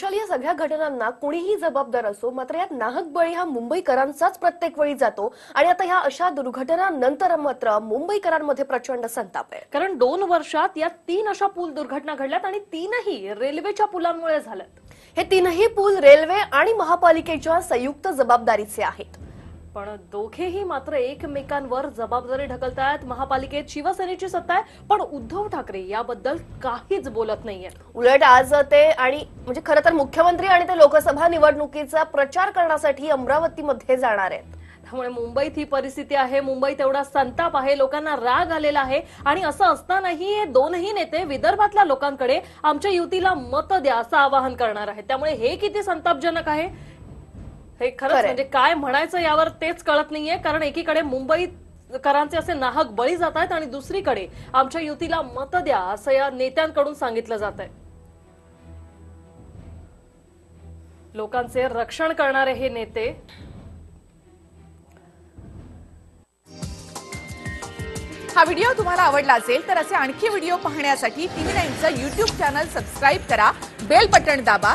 शाल या सगळ्या घटनांना कुणीही जबाबदार असो मात्र यात नाहक बळी हा मुंबईकरांचाच प्रत्येक वेळी जातो. आणि आता ह्या अशा दुर्घटनांनंतर मात्र मुंबईकरांमध्ये प्रचंड संताप आहे. कारण दोन वर्षात या तीन अशा पूल दुर्घटना घडल्यात आणि तीनही रेल्वेच्या पुलांमुळे झाल्यात. हे तीनही पूल रेल्वे आणि महापालिकेच्या संयुक्त जबाबदारीचे आहेत. पण दोघेही मात्र एकमेकांवर जबाबदारी ढकलतायत. महापालिकेत शिवसेनेची सत्ता आहे पण उद्धव ठाकरे याबद्दल काहीच बोलत नाहीये. उलट आज ते आणि म्हणजे खरं तर मुख्यमंत्री आणि ते लोकसभा निवडणुकीचा प्रचार करण्यासाठी अमरावतीमध्ये जाणार आहेत. त्यामुळे मुंबईत ही परिस्थिती आहे. मुंबईत एवढा संताप आहे लोकांना राग आलेला आहे. आणि असं असतानाही हे दोनही नेते विदर्भातल्या लोकांकडे आमच्या युतीला मत द्या असं आवाहन करणार आहेत. त्यामुळे हे किती संतापजनक आहे? हे खरंच. म्हणजे काय म्हणायचं यावर तेच कळत नाहीये कारण एकीकडे मुंबईत करांचे असे नाहक बळी जात आहेत आणि दुसरीकडे आमच्या युतीला मत द्या असं या नेत्यांकडून सांगितलं जात आहे लोकांचे रक्षण करणारे हे नेते हा व्हिडिओ तुम्हाला आवडला असेल तर असे आणखी व्हिडिओ पाहण्यासाठी टीव्ही नाईनचं युट्यूब चॅनल सबस्क्राईब करा बेल बटण दाबा